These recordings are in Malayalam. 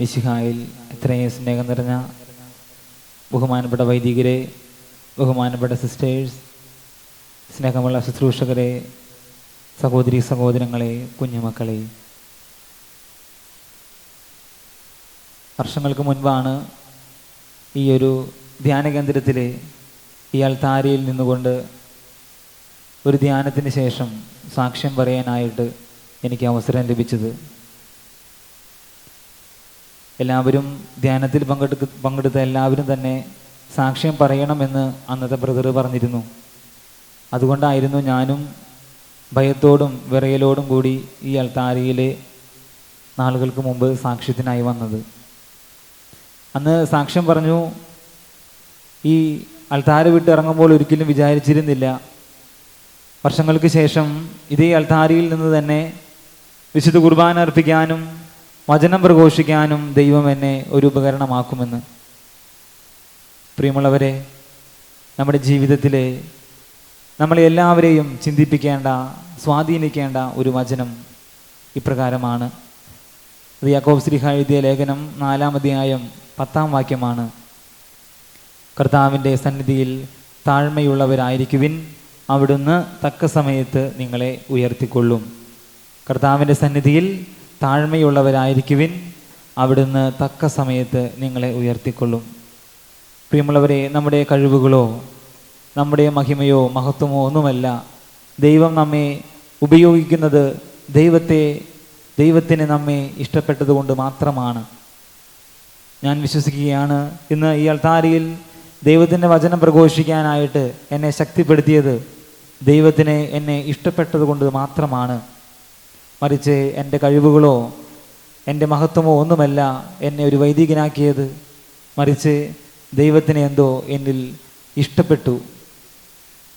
മിശിഹായിൽ ഇത്രയും സ്നേഹം നിറഞ്ഞ ബഹുമാനപ്പെട്ട വൈദികരെ ബഹുമാനപ്പെട്ട സിസ്റ്റേഴ്സ് സ്നേഹമുള്ള ശുശ്രൂഷകരെ സഹോദരി സഹോദരങ്ങളെ കുഞ്ഞുമക്കളെ. വർഷങ്ങൾക്ക് മുൻപാണ് ഈ ഒരു ധ്യാന കേന്ദ്രത്തിൽ ഈ അൾത്താരയിൽ നിന്നുകൊണ്ട് ഒരു ധ്യാനത്തിന് ശേഷം സാക്ഷ്യം പറയാനായിട്ട് എനിക്ക് അവസരം ലഭിച്ചത്. എല്ലാവരും ധ്യാനത്തിൽ പങ്കെടുക്ക പങ്കെടുത്ത എല്ലാവരും തന്നെ സാക്ഷ്യം പറയണമെന്ന് അന്നത്തെ ബ്രദർ പറഞ്ഞിരുന്നു. അതുകൊണ്ടായിരുന്നു ഞാനും ഭയത്തോടും വിറയലോടും കൂടി ഈ അൾത്താരയിലെ നാളുകൾക്ക് മുമ്പ് സാക്ഷ്യത്തിനായി വന്നത്. അന്ന് സാക്ഷ്യം പറഞ്ഞു ഈ അൾത്താര വിട്ട് ഇറങ്ങുമ്പോൾ ഒരിക്കലും വിചാരിച്ചിരുന്നില്ല. വർഷങ്ങൾക്ക് ശേഷം ഇതേ അൾത്താരയിൽ നിന്ന് തന്നെ വിശുദ്ധ കുർബാന അർപ്പിക്കാനും വചനം പ്രഘോഷിക്കാനും ദൈവം എന്നെ ഒരു ഉപകരണമാക്കുമെന്ന്. പ്രിയമുള്ളവരെ നമ്മുടെ ജീവിതത്തിലെ നമ്മളെ എല്ലാവരെയും ചിന്തിപ്പിക്കേണ്ട സ്വാധീനിക്കേണ്ട ഒരു വചനം ഇപ്രകാരമാണ്. അത് യാക്കോബ് ശ്രീഹ എഴുതിയ ലേഖനം നാലാം അധ്യായം പത്താം വാക്യമാണ്. കർത്താവിന്റെ സന്നിധിയിൽ താഴ്മയുള്ളവരായിരിക്കുവിൻ അവിടുന്ന് തക്ക സമയത്ത് നിങ്ങളെ ഉയർത്തിക്കൊള്ളും. കർത്താവിന്റെ സന്നിധിയിൽ താഴ്മയുള്ളവരായിരിക്കുവിൻ. അവിടുന്ന് തക്ക സമയത്ത് നിങ്ങളെ ഉയർത്തിക്കൊള്ളും. പ്രിയമുള്ളവരെ നമ്മുടെ കഴിവുകളോ നമ്മുടെ മഹിമയോ മഹത്വമോ ഒന്നുമല്ല. ദൈവം നമ്മെ ഉപയോഗിക്കുന്നത് ദൈവത്തെ ദൈവത്തിന് നമ്മെ ഇഷ്ടപ്പെട്ടതുകൊണ്ട് മാത്രമാണ്. ഞാൻ വിശ്വസിക്കുകയാണ് ഇന്ന് ഈ അൾത്താരിയിൽ ദൈവത്തിന്റെ വചനം പ്രഘോഷിക്കാനായിട്ട് എന്നെ ശക്തിപ്പെടുത്തിയത് ദൈവത്തിനെ എന്നെ ഇഷ്ടപ്പെട്ടതുകൊണ്ട് മാത്രമാണ്. മറിച്ച് എന്റെ കഴിവുകളോ എന്റെ മഹത്വമോ ഒന്നുമല്ല എന്നെ ഒരു വൈദികനാക്കിയത്. മറിച്ച് ദൈവത്തിന് എന്തോ എന്നിൽ ഇഷ്ടപ്പെട്ടു.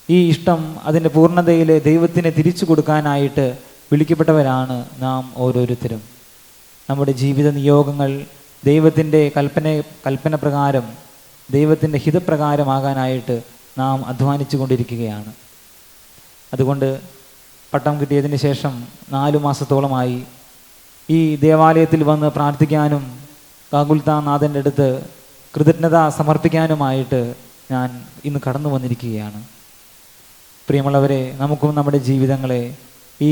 ഈ ഇഷ്ടം അതിന്റെ പൂർണതയിൽ ദൈവത്തിന് തിരിച്ചു കൊടുക്കാനായിട്ട് വിളിക്കപ്പെട്ടവരാണ് നാം ഓരോരുത്തരും. നമ്മുടെ ജീവിത നിയോഗങ്ങൾ ദൈവത്തിന്റെ കൽപ്പന കൽപ്പന പ്രകാരം ദൈവത്തിന്റെ ഹിതപ്രകാരമാകാനായിട്ട് നാം അധ്വാനിച്ചു കൊണ്ടിരിക്കുകയാണ്. അതുകൊണ്ട് പട്ടം കിട്ടിയതിന് ശേഷം നാലു മാസത്തോളമായി ഈ ദേവാലയത്തിൽ വന്ന് പ്രാർത്ഥിക്കാനും കാകുൽത്താനാഥന്റെ അടുത്ത് കൃതജ്ഞത സമർപ്പിക്കാനുമായിട്ട് ഞാൻ ഇന്ന് കടന്നു വന്നിരിക്കുകയാണ്. പ്രിയമുള്ളവരെ നമുക്കും നമ്മുടെ ജീവിതങ്ങളെ ഈ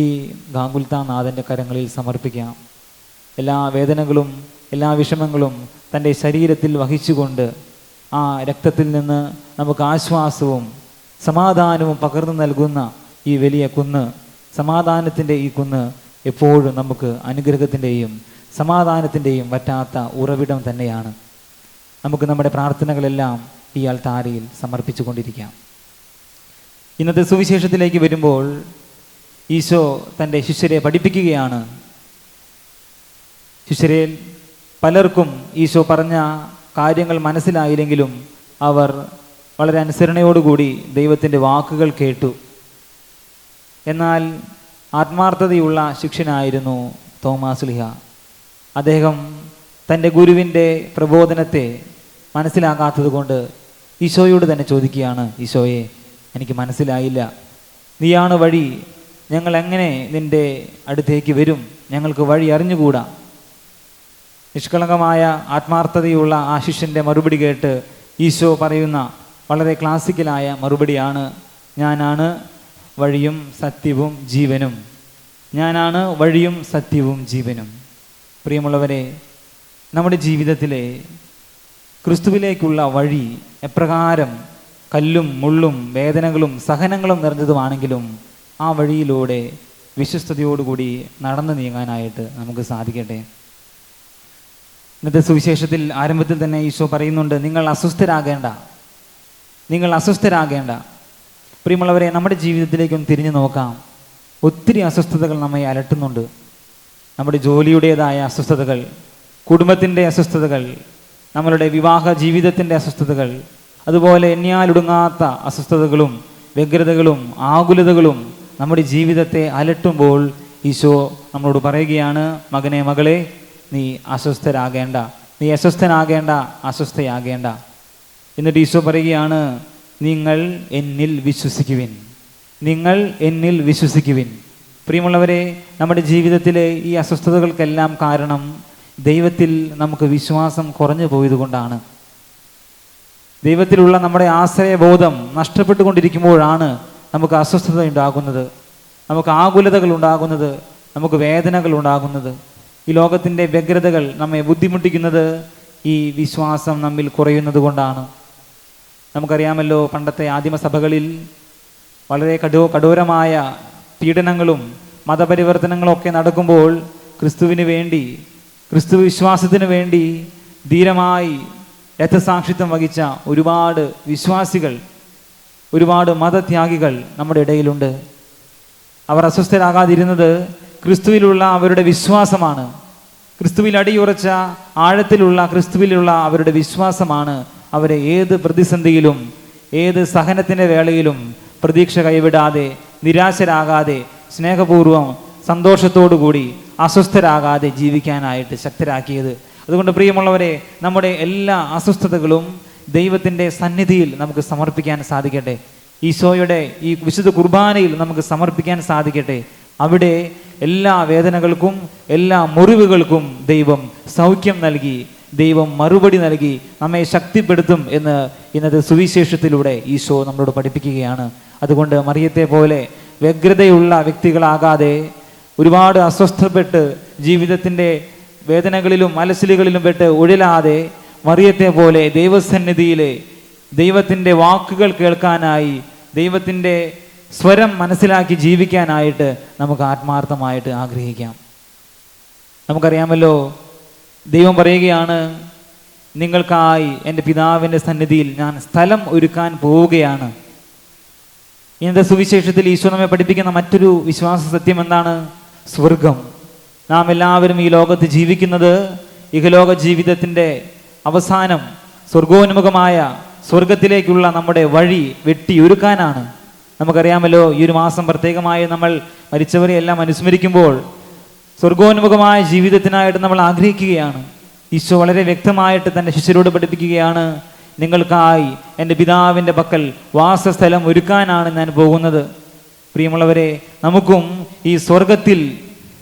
ഗാംഗുൽത്താനാഥന്റെ കരങ്ങളിൽ സമർപ്പിക്കാം. എല്ലാ വേദനകളും എല്ലാ വിഷമങ്ങളും തന്റെ ശരീരത്തിൽ വഹിച്ചുകൊണ്ട് ആ രക്തത്തിൽ നിന്ന് നമുക്ക് ആശ്വാസവും സമാധാനവും പകർന്നു നൽകുന്ന ഈ വലിയ കുന്ന് സമാധാനത്തിന്റെ ഈ കുന്ന് എപ്പോഴും നമുക്ക് അനുഗ്രഹത്തിന്റെയും സമാധാനത്തിന്റെയും വറ്റാത്ത ഉറവിടം തന്നെയാണ്. നമുക്ക് നമ്മുടെ പ്രാർത്ഥനകളെല്ലാം ഈ അൾത്താരയിൽ സമർപ്പിച്ചു കൊണ്ടിരിക്കാം. ഇന്നത്തെ സുവിശേഷത്തിലേക്ക് വരുമ്പോൾ ഈശോ തന്റെ ശിഷ്യരെ പഠിപ്പിക്കുകയാണ്. ശിഷ്യരെ പലർക്കും ഈശോ പറഞ്ഞ കാര്യങ്ങൾ മനസ്സിലായില്ലെങ്കിലും അവർ വളരെ അനുസരണയോടുകൂടി ദൈവത്തിന്റെ വാക്കുകൾ കേട്ടു. എന്നാൽ ആത്മാർത്ഥതയുള്ള ശിക്ഷനായിരുന്നു തോമാസ് ലിഹ. അദ്ദേഹം തന്റെ ഗുരുവിന്റെ പ്രബോധനത്തെ മനസ്സിലാക്കാത്തത് കൊണ്ട് ഈശോയോട് തന്നെ ചോദിക്കുകയാണ് ഈശോയെ എനിക്ക് മനസ്സിലായില്ല. നീയാണ് വഴി. ഞങ്ങൾ എങ്ങനെ നിന്റെ അടുത്തേക്ക് വരും? ഞങ്ങൾക്ക് വഴി അറിഞ്ഞുകൂടാ? നിഷ്കളങ്കമായ ആത്മാർത്ഥതയുള്ള ആ ശിഷ്യന്റെ മറുപടി കേട്ട് ഈശോ പറയുന്ന വളരെ ക്ലാസിക്കലായ മറുപടിയാണ് ഞാനാണ് വഴിയും സത്യവും ജീവനും. ഞാനാണ് വഴിയും സത്യവും ജീവനും. പ്രിയമുള്ളവരെ നമ്മുടെ ജീവിതത്തിലെ ക്രിസ്തുവിലേക്കുള്ള വഴി എപ്രകാരം കല്ലും മുള്ളും വേദനകളും സഹനങ്ങളും നിറഞ്ഞതുമാണെങ്കിലും ആ വഴിയിലൂടെ വിശ്വസ്തയോടുകൂടി നടന്നു നീങ്ങാനായിട്ട് നമുക്ക് സാധിക്കട്ടെ. ഇന്നത്തെ സുവിശേഷത്തിൽ ആരംഭത്തിൽ തന്നെ ഈശോ പറയുന്നുണ്ട് നിങ്ങൾ അസ്വസ്ഥരാകേണ്ട. നിങ്ങൾ അസ്വസ്ഥരാകേണ്ട. പ്രിയമുള്ളവരെ നമ്മുടെ ജീവിതത്തിലേക്കൊന്ന് തിരിഞ്ഞു നോക്കാം. ഒത്തിരി അസ്വസ്ഥതകൾ നമ്മെ അലട്ടുന്നുണ്ട്. നമ്മുടെ ജോലിയുടേതായ അസ്വസ്ഥതകൾ കുടുംബത്തിന്റെ അസ്വസ്ഥതകൾ നമ്മളുടെ വിവാഹ ജീവിതത്തിന്റെ അസ്വസ്ഥതകൾ അതുപോലെ എണ്ണിയാലൊടുങ്ങാത്ത അസ്വസ്ഥതകളും വ്യഗ്രതകളും ആകുലതകളും നമ്മുടെ ജീവിതത്തെ അലട്ടുമ്പോൾ ഈശോ നമ്മളോട് പറയുകയാണ് മകനെ മകളെ നീ അസ്വസ്ഥരാകേണ്ട. നീ അസ്വസ്ഥനാകേണ്ട അസ്വസ്ഥയാകേണ്ട. എന്നിട്ട് ഈശോ പറയുകയാണ് നിങ്ങൾ എന്നിൽ വിശ്വസിക്കുവിൻ. നിങ്ങൾ എന്നിൽ വിശ്വസിക്കുവിൻ. പ്രിയമുള്ളവരെ നമ്മുടെ ജീവിതത്തിലെ ഈ അസ്വസ്ഥതകൾക്കെല്ലാം കാരണം ദൈവത്തിൽ നമുക്ക് വിശ്വാസം കുറഞ്ഞു പോയതുകൊണ്ടാണ്. ദൈവത്തിലുള്ള നമ്മുടെ ആശ്രയബോധം നഷ്ടപ്പെട്ടുകൊണ്ടിരിക്കുമ്പോഴാണ് നമുക്ക് അസ്വസ്ഥത ഉണ്ടാകുന്നത്. നമുക്ക് ആകുലതകൾ ഉണ്ടാകുന്നത് നമുക്ക് വേദനകൾ ഉണ്ടാകുന്നത്. ഈ ലോകത്തിന്റെ വ്യഗ്രതകൾ നമ്മെ ബുദ്ധിമുട്ടിക്കുന്നത് ഈ വിശ്വാസം നമ്മിൽ കുറയുന്നത് കൊണ്ടാണ്. നമുക്കറിയാമല്ലോ പണ്ടത്തെ ആദിമസഭകളിൽ വളരെ കഠോ കഠോരമായ പീഡനങ്ങളും മതപരിവർത്തനങ്ങളും ഒക്കെ നടക്കുമ്പോൾ ക്രിസ്തുവിന് വേണ്ടി ക്രിസ്തു വിശ്വാസത്തിന് വേണ്ടി ധീരമായി രഥസാക്ഷിത്വം വഹിച്ച ഒരുപാട് വിശ്വാസികൾ ഒരുപാട് മതത്യാഗികൾ നമ്മുടെ ഇടയിലുണ്ട്. അവർ അസ്വസ്ഥരാകാതിരുന്നത് ക്രിസ്തുവിലുള്ള അവരുടെ വിശ്വാസമാണ്. ക്രിസ്തുവിൽ അടിയുറച്ച ആഴത്തിലുള്ള ക്രിസ്തുവിലുള്ള അവരുടെ വിശ്വാസമാണ് അവരെ ഏത് പ്രതിസന്ധിയിലും ഏത് സഹനത്തിന്റെ വേളയിലും പ്രതീക്ഷ കൈവിടാതെ നിരാശരാകാതെ സ്നേഹപൂർവം സന്തോഷത്തോടുകൂടി അസ്വസ്ഥരാകാതെ ജീവിക്കാനായിട്ട് ശക്തരാക്കിയത്. അതുകൊണ്ട് പ്രിയമുള്ളവരെ നമ്മുടെ എല്ലാ അസ്വസ്ഥതകളും ദൈവത്തിന്റെ സന്നിധിയിൽ നമുക്ക് സമർപ്പിക്കാൻ സാധിക്കട്ടെ. ഈശോയുടെ ഈ വിശുദ്ധ കുർബാനയിൽ നമുക്ക് സമർപ്പിക്കാൻ സാധിക്കട്ടെ. അവിടെ എല്ലാ വേദനകൾക്കും എല്ലാ മുറിവുകൾക്കും ദൈവം സൗഖ്യം നൽകി ദൈവം മറുപടി നൽകി നമ്മെ ശക്തിപ്പെടുത്തും എന്ന് ഇന്നത്തെ സുവിശേഷത്തിലൂടെ ഈശോ നമ്മളോട് പഠിപ്പിക്കുകയാണ്. അതുകൊണ്ട് മറിയത്തെ പോലെ വ്യഗ്രതയുള്ള വ്യക്തികളാകാതെ ഒരുപാട് അസ്വസ്ഥപ്പെട്ട് ജീവിതത്തിന്റെ വേദനകളിലും മലസിലുകളിലും പെട്ട് ഉഴലാതെ മറിയത്തെ പോലെ ദൈവസന്നിധിയിലെ ദൈവത്തിന്റെ വാക്കുകൾ കേൾക്കാനായി ദൈവത്തിന്റെ സ്വരം മനസ്സിലാക്കി ജീവിക്കാനായിട്ട് നമുക്ക് ആത്മാർത്ഥമായിട്ട് ആഗ്രഹിക്കാം. നമുക്കറിയാമല്ലോ ദൈവം പറയുകയാണ് നിങ്ങൾക്കായി എന്റെ പിതാവിന്റെ സന്നിധിയിൽ ഞാൻ സ്ഥലം ഒരുക്കാൻ പോവുകയാണ്. ഇന്നത്തെ സുവിശേഷത്തിൽ ഈശോ നമ്മെ പഠിപ്പിക്കുന്ന മറ്റൊരു വിശ്വാസ സത്യം എന്താണ്? സ്വർഗം. നാം എല്ലാവരും ഈ ലോകത്ത് ജീവിക്കുന്നത് ഇഹലോക ജീവിതത്തിന്റെ അവസാനം സ്വർഗോന്മുഖമായ സ്വർഗത്തിലേക്കുള്ള നമ്മുടെ വഴി വെട്ടിയൊരുക്കാനാണ്. നമുക്കറിയാമല്ലോ ഈ ഒരു മാസം പ്രത്യേകമായി നമ്മൾ മരിച്ചവരെ എല്ലാം അനുസ്മരിക്കുമ്പോൾ സ്വർഗോന്മുഖമായ ജീവിതത്തിനായിട്ട് നമ്മൾ ആഗ്രഹിക്കുകയാണ്. ഈശോ വളരെ വ്യക്തമായിട്ട് തന്റെ ശിഷ്യരോട് പഠിപ്പിക്കുകയാണ് നിങ്ങൾക്കായി എന്റെ പിതാവിന്റെ പക്കൽ വാസസ്ഥലം ഒരുക്കാനാണ് ഞാൻ പോകുന്നത്. പ്രിയമുള്ളവരെ നമുക്കും ഈ സ്വർഗത്തിൽ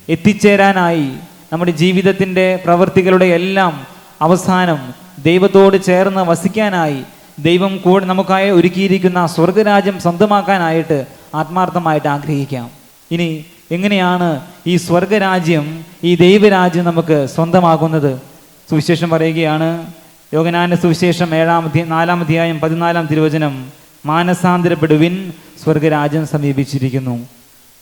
എത്തിച്ചേരാനായി നമ്മുടെ ജീവിതത്തിന്റെ പ്രവൃത്തികളുടെ എല്ലാം അവസാനം ദൈവത്തോട് ചേർന്ന് വസിക്കാനായി ദൈവം കൂടെ നമുക്കായി ഒരുക്കിയിരിക്കുന്ന സ്വർഗരാജ്യം സ്വന്തമാക്കാനായിട്ട് ആത്മാർത്ഥമായിട്ട് ആഗ്രഹിക്കാം. ഇനി എങ്ങനെയാണ് ഈ സ്വർഗരാജ്യം ഈ ദൈവരാജ്യം നമുക്ക് സ്വന്തമാകുന്നത്? സുവിശേഷം പറയുകയാണ് യോഗനാന്റെ സുവിശേഷം ഏഴാം നാലാം അധ്യായം പതിനാലാം തിരുവചനം മാനസാന്തരപ്പെടുവിൻ സ്വർഗരാജ്യം സമീപിച്ചിരിക്കുന്നു.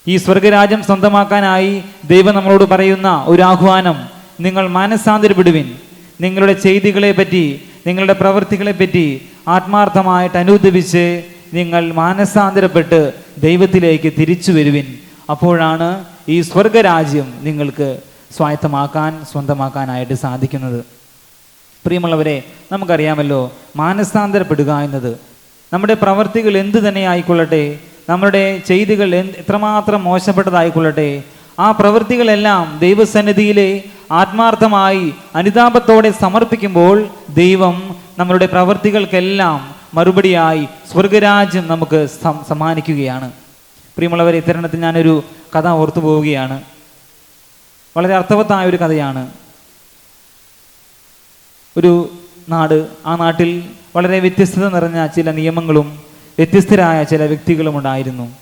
ഈ സ്വർഗരാജ്യം സ്വന്തമാക്കാനായി ദൈവം നമ്മളോട് പറയുന്ന ഒരു ആഹ്വാനം നിങ്ങൾ മാനസാന്തരപ്പെടുവിൻ. നിങ്ങളുടെ ചെയ്തികളെ പറ്റി നിങ്ങളുടെ പ്രവൃത്തികളെ പറ്റി ആത്മാർത്ഥമായിട്ട് അനുദപിച്ച് നിങ്ങൾ മാനസാന്തരപ്പെട്ട് ദൈവത്തിലേക്ക് തിരിച്ചു വരുവിൻ. അപ്പോഴാണ് ഈ സ്വർഗരാജ്യം നിങ്ങൾക്ക് സ്വായത്തമാക്കാൻ സ്വന്തമാക്കാനായിട്ട് സാധിക്കുന്നത്. പ്രിയമുള്ളവരെ നമുക്കറിയാമല്ലോ മാനസാന്തരപ്പെടുക എന്നത് നമ്മുടെ പ്രവർത്തികൾ എന്ത് തന്നെ ആയിക്കൊള്ളട്ടെ നമ്മുടെ ചെയ്തികൾ എത്രമാത്രം മോശപ്പെട്ടതായിക്കൊള്ളട്ടെ ആ പ്രവൃത്തികളെല്ലാം ദൈവസന്നിധിയിലെ ആത്മാർത്ഥമായി അനുതാപത്തോടെ സമർപ്പിക്കുമ്പോൾ ദൈവം നമ്മളുടെ പ്രവൃത്തികൾക്കെല്ലാം മറുപടിയായി സ്വർഗരാജ്യം നമുക്ക് സമ്മാനിക്കുകയാണ്. പ്രിയമുള്ളവരെ ഇത്തരണത്തിൽ ഞാനൊരു കഥ ഓർത്തു പോവുകയാണ്. വളരെ അർത്ഥവത്തായ ഒരു കഥയാണ്. ഒരു നാട് ആ നാട്ടിൽ വളരെ വ്യത്യസ്തത നിറഞ്ഞ ചില നിയമങ്ങളും വ്യത്യസ്തരായ ചില വ്യക്തികളും ഉണ്ടായിരുന്നു.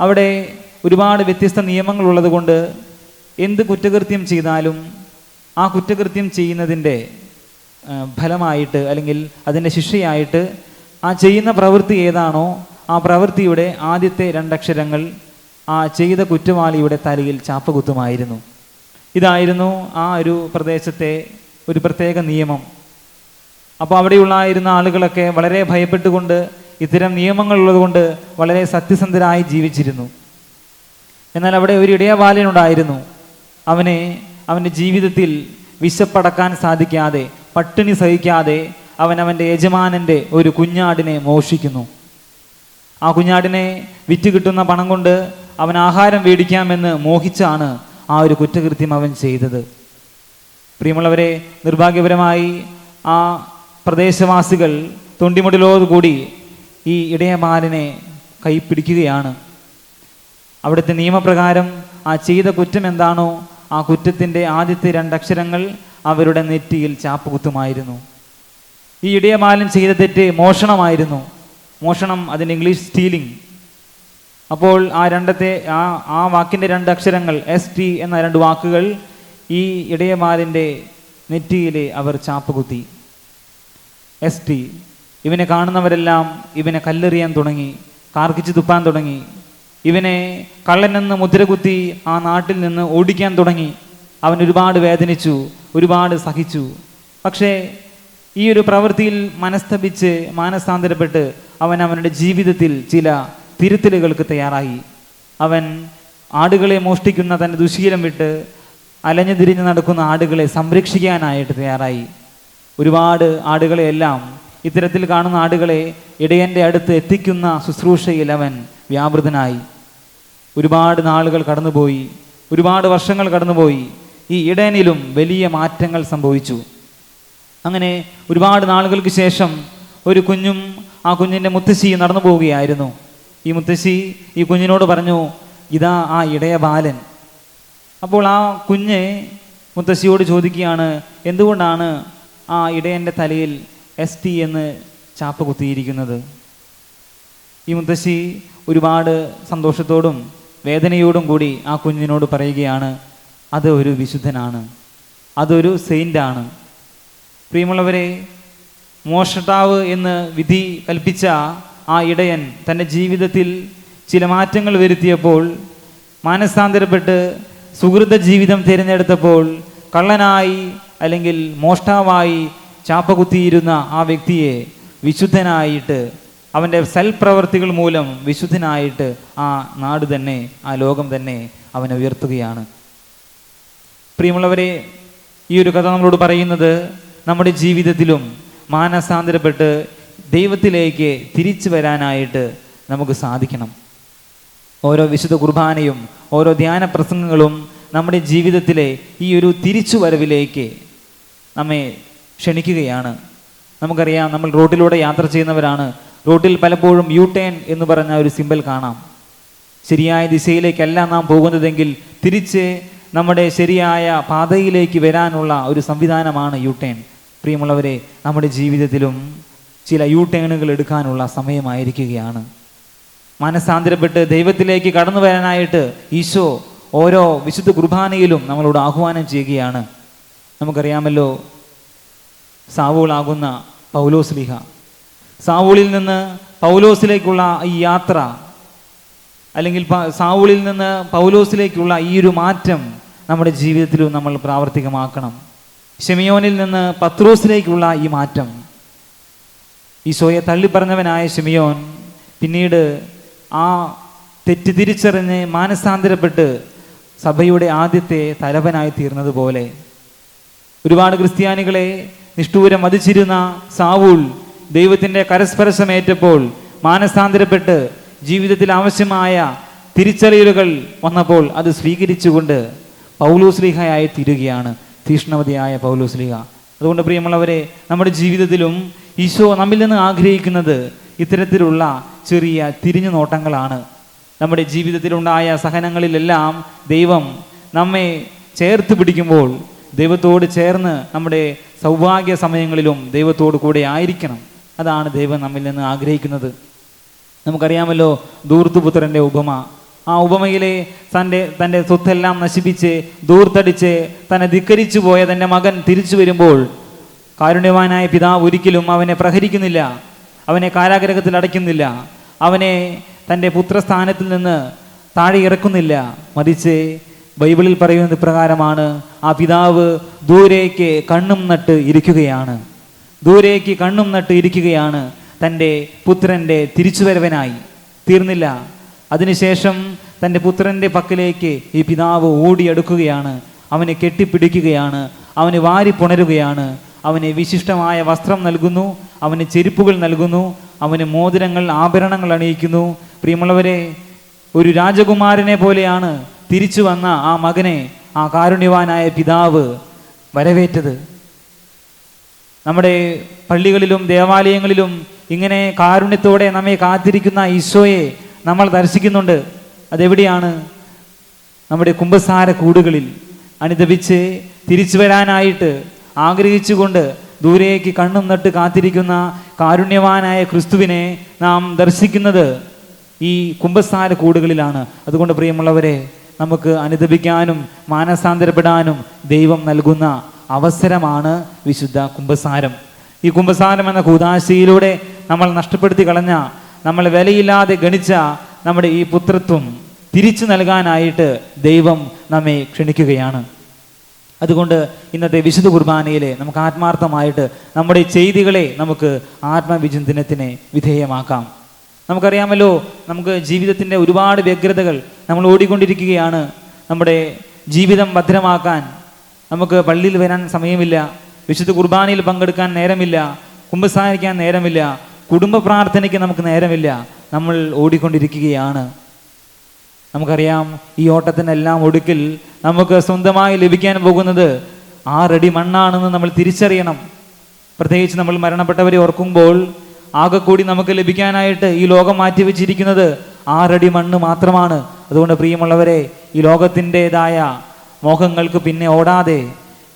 അവിടെ ഒരുപാട് വ്യത്യസ്ത നിയമങ്ങളുള്ളത് കൊണ്ട് എന്ത് കുറ്റകൃത്യം ചെയ്താലും ആ കുറ്റകൃത്യം ചെയ്യുന്നതിന്റെ ഫലമായിട്ട് അല്ലെങ്കിൽ അതിന്റെ ശിക്ഷയായിട്ട് ആ ചെയ്യുന്ന പ്രവൃത്തി ഏതാണോ ആ പ്രവൃത്തിയുടെ ആദ്യത്തെ രണ്ടക്ഷരങ്ങൾ ആ ചെയ്ത കുറ്റവാളിയുടെ തലയിൽ ചാപ്പകുത്തുമായിരുന്നു. ഇതായിരുന്നു ആ ഒരു പ്രദേശത്തെ ഒരു പ്രത്യേക നിയമം. അപ്പോൾ അവിടെയുള്ളായിരുന്ന ആളുകളൊക്കെ വളരെ ഭയപ്പെട്ടുകൊണ്ട് ഇത്തരം നിയമങ്ങളുള്ളതുകൊണ്ട് വളരെ സത്യസന്ധരായി ജീവിച്ചിരുന്നു. എന്നാൽ അവിടെ ഒരു ഇടയബാലനുണ്ടായിരുന്നു അവനെ അവന്റെ ജീവിതത്തിൽ വിശപ്പടക്കാൻ സാധിക്കാതെ പട്ടിണി സഹിക്കാതെ അവൻ അവന്റെ യജമാനന്റെ ഒരു കുഞ്ഞാടിനെ മോഷിക്കുന്നു. ആ കുഞ്ഞാടിനെ വിറ്റ് കിട്ടുന്ന പണം കൊണ്ട് അവൻ ആഹാരം മേടിക്കാമെന്ന് മോഹിച്ചാണ് ആ ഒരു കുറ്റകൃത്യം അവൻ ചെയ്തത്. പ്രിയമുള്ളവരെ നിർഭാഗ്യപരമായി ആ പ്രദേശവാസികൾ തൊണ്ടിമുടലോടുകൂടി ഈ ഇടയബാലനെ കൈപ്പിടിക്കുകയാണ്. അവിടുത്തെ നിയമപ്രകാരം ആ ചെയ്ത കുറ്റം എന്താണോ ആ കുറ്റത്തിന്റെ ആദ്യത്തെ രണ്ടക്ഷരങ്ങൾ അവരുടെ നെറ്റിയിൽ ചാപ്പുകുത്തുമായിരുന്നു. ഈ ഇടയബാലൻ ചെയ്ത തെറ്റ് മോഷണമായിരുന്നു. മോഷണം അതിന്റെ ഇംഗ്ലീഷ് സ്റ്റീലിംഗ് അപ്പോൾ ആ രണ്ടത്തെ ആ ആ വാക്കിന്റെ രണ്ട് അക്ഷരങ്ങൾ എസ് ടി എന്ന രണ്ട് വാക്കുകൾ ഈ ഇടയമാരിന്റെ നെറ്റിയിൽ അവർ ചാപ്പുകുത്തി. എസ് ടി ഇവനെ കാണുന്നവരെല്ലാം ഇവനെ കല്ലെറിയാൻ തുടങ്ങി കാർക്കിച്ച് തുപ്പാൻ തുടങ്ങി. ഇവനെ കള്ളനെന്ന് മുദ്രകുത്തി ആ നാട്ടിൽ നിന്ന് ഓടിക്കാൻ തുടങ്ങി. അവൻ ഒരുപാട് വേദനിച്ചു ഒരുപാട് സഹിച്ചു. പക്ഷേ ഈ ഒരു പ്രവൃത്തിയിൽ മനസ്തപിച്ച് മാനസാന്തരപ്പെട്ട് അവൻ അവനുടെ ജീവിതത്തിൽ ചില തിരുത്തലുകൾക്ക് തയ്യാറായി. അവൻ ആടുകളെ മോഷ്ടിക്കുന്ന തന്റെ ദുശീലം വിട്ട് അലഞ്ഞു തിരിഞ്ഞ് നടക്കുന്ന ആടുകളെ സംരക്ഷിക്കാനായിട്ട് തയ്യാറായി. ഒരുപാട് ആടുകളെയെല്ലാം ഇത്തരത്തിൽ കാണുന്ന ആടുകളെ ഇടയന്റെ അടുത്ത് എത്തിക്കുന്ന ശുശ്രൂഷയിൽ അവൻ വ്യാപൃതനായി. ഒരുപാട് നാളുകൾ കടന്നുപോയി. ഒരുപാട് വർഷങ്ങൾ കടന്നുപോയി. ഈ ഇടയനിലും വലിയ മാറ്റങ്ങൾ സംഭവിച്ചു. അങ്ങനെ ഒരുപാട് നാളുകൾക്ക് ശേഷം ഒരു കുഞ്ഞും ആ കുഞ്ഞിന്റെ മുത്തശ്ശി നടന്നു പോവുകയായിരുന്നു. ഈ മുത്തശ്ശി ഈ കുഞ്ഞിനോട് പറഞ്ഞു ഇതാ ആ ഇടയ ബാലൻ. അപ്പോൾ ആ കുഞ്ഞ് മുത്തശ്ശിയോട് ചോദിക്കുകയാണ് എന്തുകൊണ്ടാണ് ആ ഇടയന്റെ തലയിൽ എസ് ടി എന്ന് ചാപ്പ് കുത്തിയിരിക്കുന്നത്? ഈ മുത്തശ്ശി ഒരുപാട് സന്തോഷത്തോടും വേദനയോടും കൂടി ആ കുഞ്ഞിനോട് പറയുകയാണ് അത് ഒരു വിശുദ്ധനാണ്. അതൊരു സെയിന്റാണ്. പ്രിയമുള്ളവരെ മോഷട്ടാവ് എന്ന് വിധി കൽപ്പിച്ച ആ ഇടയൻ തന്റെ ജീവിതത്തിൽ ചില മാറ്റങ്ങൾ വരുത്തിയപ്പോൾ മാനസാന്തരപ്പെട്ട് സുഹൃത ജീവിതം തിരഞ്ഞെടുത്തപ്പോൾ കള്ളനായി അല്ലെങ്കിൽ മോഷ്ടാവായി ചാപ്പകുത്തിയിരുന്ന ആ വ്യക്തിയെ വിശുദ്ധനായിട്ട് അവന്റെ സൽപ്രവർത്തികൾ മൂലം വിശുദ്ധനായിട്ട് ആ നാട് തന്നെ ആ ലോകം തന്നെ അവനെ ഉയർത്തുകയാണ്. പ്രിയമുള്ളവരെ ഈ ഒരു കഥ നമ്മളോട് പറയുന്നത് നമ്മുടെ ജീവിതത്തിലും മാനസാന്തരപ്പെട്ട് ദൈവത്തിലേക്ക് തിരിച്ചു വരാനായിട്ട് നമുക്ക് സാധിക്കണം. ഓരോ വിശുദ്ധ കുർബാനയും ഓരോ ധ്യാന പ്രസംഗങ്ങളും നമ്മുടെ ജീവിതത്തിലെ ഈ ഒരു തിരിച്ചു വരവിലേക്ക് നമ്മെ ക്ഷണിക്കുകയാണ്. നമുക്കറിയാം നമ്മൾ റോഡിലൂടെ യാത്ര ചെയ്യുന്നവരാണ്. റോഡിൽ പലപ്പോഴും യു ടേൺ എന്ന് പറഞ്ഞ ഒരു സിമ്പൽ കാണാം. ശരിയായ ദിശയിലേക്കല്ല നാം പോകുന്നതെങ്കിൽ തിരിച്ച് നമ്മുടെ ശരിയായ പാതയിലേക്ക് വരാനുള്ള ഒരു സംവിധാനമാണ് യു ടേൺ പ്രിയമുള്ളവരെ നമ്മുടെ ജീവിതത്തിലും ചില യു ടേണുകൾ എടുക്കാനുള്ള സമയമായിരിക്കുകയാണ്. മനസാന്തരപ്പെട്ട് ദൈവത്തിലേക്ക് കടന്നു വരാനായിട്ട് ഈശോ ഓരോ വിശുദ്ധ കുർബാനയിലും നമ്മളോട് ആഹ്വാനം ചെയ്യുകയാണ്. നമുക്കറിയാമല്ലോ സാവൂളാകുന്ന പൗലോസ്ലിഹ സാവൂളിൽ നിന്ന് പൗലോസിലേക്കുള്ള ഈ യാത്ര അല്ലെങ്കിൽ സാവൂളിൽ നിന്ന് പൗലോസിലേക്കുള്ള ഈ ഒരു മാറ്റം നമ്മുടെ ജീവിതത്തിലും നമ്മൾ പ്രാവർത്തികമാക്കണം. ഷെമിയോനിൽ നിന്ന് പത്രോസിലേക്കുള്ള ഈ മാറ്റം. ഈശോയെ തള്ളിപ്പറഞ്ഞവനായ ഷെമിയോൻ പിന്നീട് ആ തെറ്റ് തിരിച്ചറിഞ്ഞ് മാനസാന്തരപ്പെട്ട് സഭയുടെ ആദ്യത്തെ തലവനായി തീർന്നതുപോലെ ഒരുപാട് ക്രിസ്ത്യാനികളെ നിഷ്ഠൂരം വധിച്ചിരുന്ന സാവൂൾ ദൈവത്തിന്റെ കരസ്പർശമേറ്റപ്പോൾ മാനസാന്തരപ്പെട്ട് ജീവിതത്തിൽ ആവശ്യമായ തിരിച്ചറിയലുകൾ വന്നപ്പോൾ അത് സ്വീകരിച്ചുകൊണ്ട് പൗലോസ്ലിഹയായി തീരുകയാണ്. തീഷ്ണവതിയായ പൗലോസ്ലിഹ അതുകൊണ്ട് പ്രിയമുള്ളവരെ നമ്മുടെ ജീവിതത്തിലും ഈശോ നമ്മിൽ നിന്ന് ആഗ്രഹിക്കുന്നത് ഇത്തരത്തിലുള്ള ചെറിയ തിരിഞ്ഞു നോട്ടങ്ങളാണ്. നമ്മുടെ ജീവിതത്തിലുണ്ടായ സഹനങ്ങളിലെല്ലാം ദൈവം നമ്മെ ചേർത്ത് പിടിക്കുമ്പോൾ ദൈവത്തോട് ചേർന്ന് നമ്മുടെ സൗഭാഗ്യ സമയങ്ങളിലും ദൈവത്തോട് കൂടെ ആയിരിക്കണം. അതാണ് ദൈവം നമ്മിൽ നിന്ന് ആഗ്രഹിക്കുന്നത്. നമുക്കറിയാമല്ലോ ദൂർത്തുപുത്രന്റെ ഉപമ. ആ ഉപമയിലെ തന്റെ തന്റെ സ്വത്തെല്ലാം നശിപ്പിച്ച് ദൂർത്തടിച്ച് തന്നെ ധിക്കരിച്ചു പോയ തന്റെ മകൻ തിരിച്ചു വരുമ്പോൾ കാരുണ്യവാനായ പിതാവ് ഒരിക്കലും അവനെ പ്രഹരിക്കുന്നില്ല അവനെ കാരാഗ്രഹത്തിൽ അടയ്ക്കുന്നില്ല അവനെ തന്റെ പുത്രസ്ഥാനത്തിൽ നിന്ന് താഴെ ഇറക്കുന്നില്ല. മറിച്ച് ബൈബിളിൽ പറയുന്നത് പ്രകാരമാണ് ആ പിതാവ് ദൂരേക്ക് കണ്ണും നട്ട് ഇരിക്കുകയാണ്. ദൂരേക്ക് കണ്ണും നട്ട് ഇരിക്കുകയാണ് തന്റെ പുത്രന്റെ തിരിച്ചുവരവനായി. തീർന്നില്ല. അതിനുശേഷം തന്റെ പുത്രന്റെ പക്കലേക്ക് ഈ പിതാവ് ഓടിയെടുക്കുകയാണ്. അവനെ കെട്ടിപ്പിടിക്കുകയാണ്. അവനെ വാരി പുണരുകയാണ്. അവന് വിശിഷ്ടമായ വസ്ത്രം നൽകുന്നു. അവന് ചെരുപ്പുകൾ നൽകുന്നു. അവന് മോതിരങ്ങൾ ആഭരണങ്ങൾ അണിയിക്കുന്നു. പ്രിയമുള്ളവരെ ഒരു രാജകുമാരനെ പോലെയാണ് തിരിച്ചു വന്ന ആ മകനെ ആ കാരുണ്യവാനായ പിതാവ് വരവേറ്റത്. നമ്മുടെ പള്ളികളിലും ദേവാലയങ്ങളിലും ഇങ്ങനെ കാരുണ്യത്തോടെ നമ്മെ കാത്തിരിക്കുന്ന ഈശോയെ നമ്മൾ ദർശിക്കുന്നുണ്ട്. അതെവിടെയാണ്? നമ്മുടെ കുംഭസാര കൂടുകളിൽ അനുദപിച്ച് തിരിച്ചു വരാനായിട്ട് ആഗ്രഹിച്ചുകൊണ്ട് ദൂരേക്ക് കണ്ണും നട്ട് കാത്തിരിക്കുന്ന കാരുണ്യവാനായ ക്രിസ്തുവിനെ നാം ദർശിക്കുന്നത് ഈ കുമ്പസാര കൂടുകളിലാണ്. അതുകൊണ്ട് പ്രിയമുള്ളവരെ നമുക്ക് അനുദപിക്കാനും മാനസാന്തരപ്പെടാനും ദൈവം നൽകുന്ന അവസരമാണ് വിശുദ്ധ കുംഭസാരം. ഈ കുംഭസാരം എന്ന കൂതാശയിലൂടെ നമ്മൾ നഷ്ടപ്പെടുത്തി കളഞ്ഞ നമ്മൾ വിലയില്ലാതെ ഗണിച്ച നമ്മുടെ ഈ പുത്രത്വം തിരിച്ചു നൽകാനായിട്ട് ദൈവം നമ്മെ ക്ഷണിക്കുകയാണ്. അതുകൊണ്ട് ഇന്നത്തെ വിശുദ്ധ കുർബാനയിലെ നമുക്ക് ആത്മാർത്ഥമായിട്ട് നമ്മുടെ ചെയ്തികളെ നമുക്ക് ആത്മവിചിന്തനത്തിന് വിധേയമാക്കാം. നമുക്കറിയാമല്ലോ നമുക്ക് ജീവിതത്തിന്റെ ഒരുപാട് വ്യഗ്രതകൾ നമ്മൾ ഓടിക്കൊണ്ടിരിക്കുകയാണ്. നമ്മുടെ ജീവിതം ഭദ്രമാക്കാൻ നമുക്ക് പള്ളിയിൽ വരാൻ സമയമില്ല. വിശുദ്ധ കുർബാനയിൽ പങ്കെടുക്കാൻ നേരമില്ല. കുമ്പസാരിക്കാൻ നേരമില്ല. കുടുംബ പ്രാർത്ഥനയ്ക്ക് നമുക്ക് നേരമില്ല. നമ്മൾ ഓടിക്കൊണ്ടിരിക്കുകയാണ്. നമുക്കറിയാം ഈ ഓട്ടത്തിനെല്ലാം ഒടുക്കിൽ നമുക്ക് സ്വന്തമായി ലഭിക്കാൻ പോകുന്നത് ആറടി മണ്ണാണെന്ന് നമ്മൾ തിരിച്ചറിയണം. പ്രത്യേകിച്ച് നമ്മൾ മരണപ്പെട്ടവരെ ഓർക്കുമ്പോൾ ആകെ കൂടി നമുക്ക് ലഭിക്കാനായിട്ട് ഈ ലോകം മാറ്റിവെച്ചിരിക്കുന്നത് ആറടി മണ്ണ് മാത്രമാണ്. അതുകൊണ്ട് പ്രിയമുള്ളവരെ ഈ ലോകത്തിന്റെതായ മോഹങ്ങൾക്ക് പിന്നെ ഓടാതെ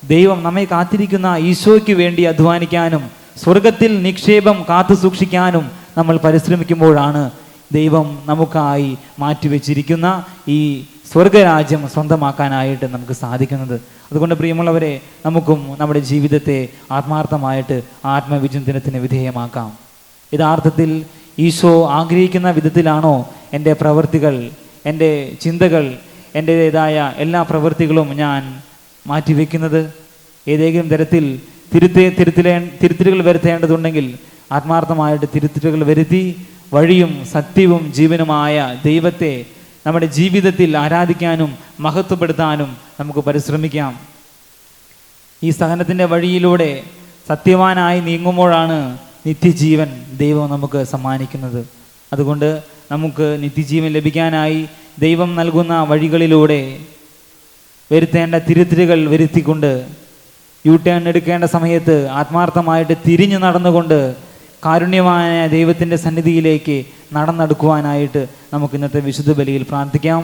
ദൈവം നമ്മെ കാത്തിരിക്കുന്ന ഈശോയ്ക്ക് വേണ്ടി അധ്വാനിക്കാനും സ്വർഗത്തിൽ നിക്ഷേപം കാത്തു സൂക്ഷിക്കാനും നമ്മൾ പരിശ്രമിക്കുമ്പോഴാണ് ദൈവം നമുക്കായി മാറ്റിവെച്ചിരിക്കുന്ന ഈ സ്വർഗരാജ്യം സ്വന്തമാക്കാനായിട്ട് നമുക്ക് സാധിക്കുന്നത്. അതുകൊണ്ട് പ്രിയമുള്ളവരെ നമുക്കും നമ്മുടെ ജീവിതത്തെ ആത്മാർത്ഥമായിട്ട് ആത്മവിചിന്തനത്തിന് വിധേയമാക്കാം. യഥാർത്ഥത്തിൽ ഈശോ ആഗ്രഹിക്കുന്ന വിധത്തിലാണോ എന്റെ പ്രവൃത്തികൾ എന്റെ ചിന്തകൾ എന്റേതായ എല്ലാ പ്രവൃത്തികളും ഞാൻ മാറ്റിവെക്കുന്നത്? ഏതെങ്കിലും തരത്തിൽ തിരുത്തേ തിരുത്തലേ തിരുത്തലുകൾ വരുത്തേണ്ടതുണ്ടെങ്കിൽ ആത്മാർത്ഥമായിട്ട് തിരുത്തലുകൾ വരുത്തി വഴിയും സത്യവും ജീവനുമായ ദൈവത്തെ നമ്മുടെ ജീവിതത്തിൽ ആരാധിക്കാനും മഹത്വപ്പെടുത്താനും നമുക്ക് പരിശ്രമിക്കാം. ഈ സഹനത്തിന്റെ വഴിയിലൂടെ സത്യവാനായി നീങ്ങുമ്പോഴാണ് നിത്യജീവൻ ദൈവം നമുക്ക് സമ്മാനിക്കുന്നത്. അതുകൊണ്ട് നമുക്ക് നിത്യജീവൻ ലഭിക്കാനായി ദൈവം നൽകുന്ന വഴികളിലൂടെ വരുത്തേണ്ട തിരുത്തലുകൾ വരുത്തിക്കൊണ്ട് യു ടേൺ എടുക്കേണ്ട സമയത്ത് ആത്മാർത്ഥമായിട്ട് തിരിഞ്ഞു നടന്നുകൊണ്ട് കാരുണ്യമായ ദൈവത്തിന്റെ സന്നിധിയിലേക്ക് നടന്നെടുക്കുവാനായിട്ട് നമുക്ക് ഇന്നത്തെ വിശുദ്ധ ബലിയിൽ പ്രാർത്ഥിക്കാം.